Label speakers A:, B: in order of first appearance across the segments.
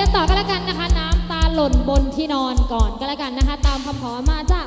A: กันต่อก็แล้วกันนะคะ น้ำตาหล่นบนที่นอนก่อนก็แล้วกันนะคะ ตามคำขอมาจาก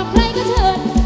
A: กับใครก็เชิญ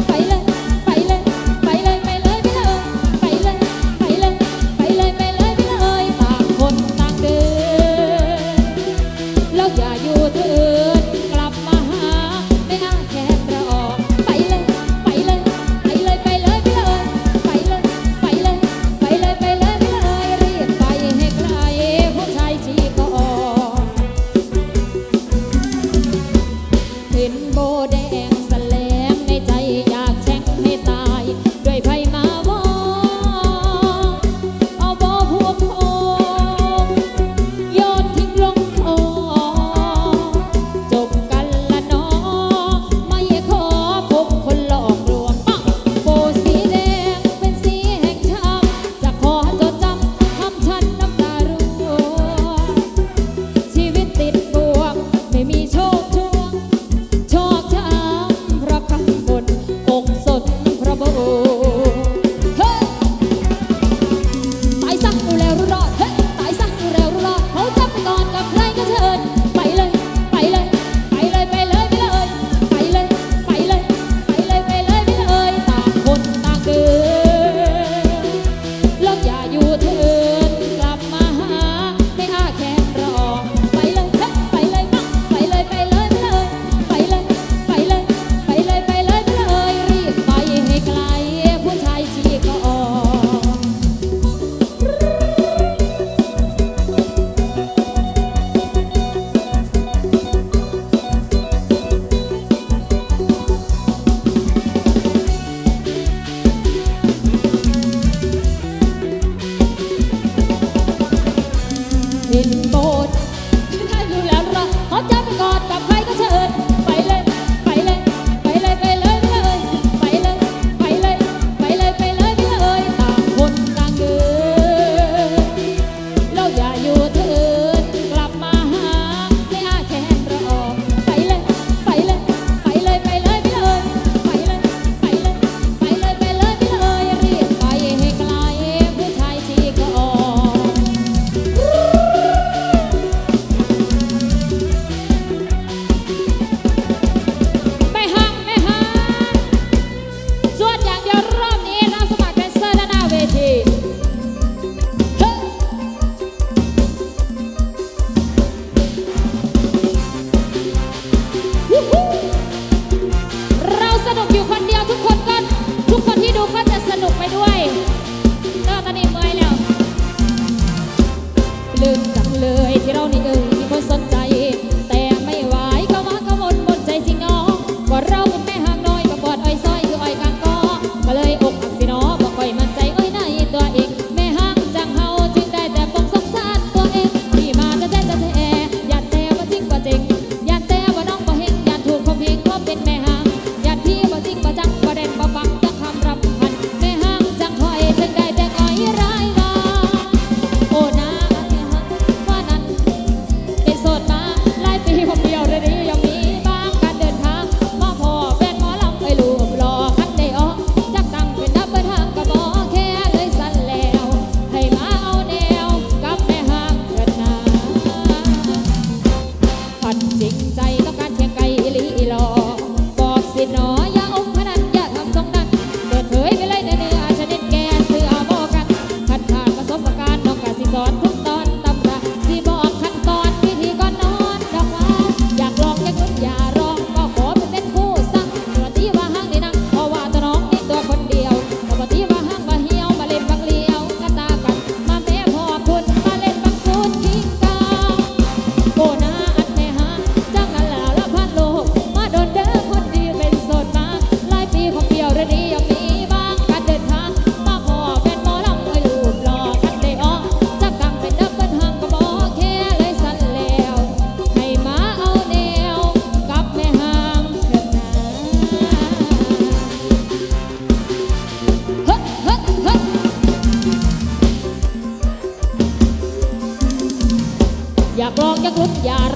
A: ด้วย hallar.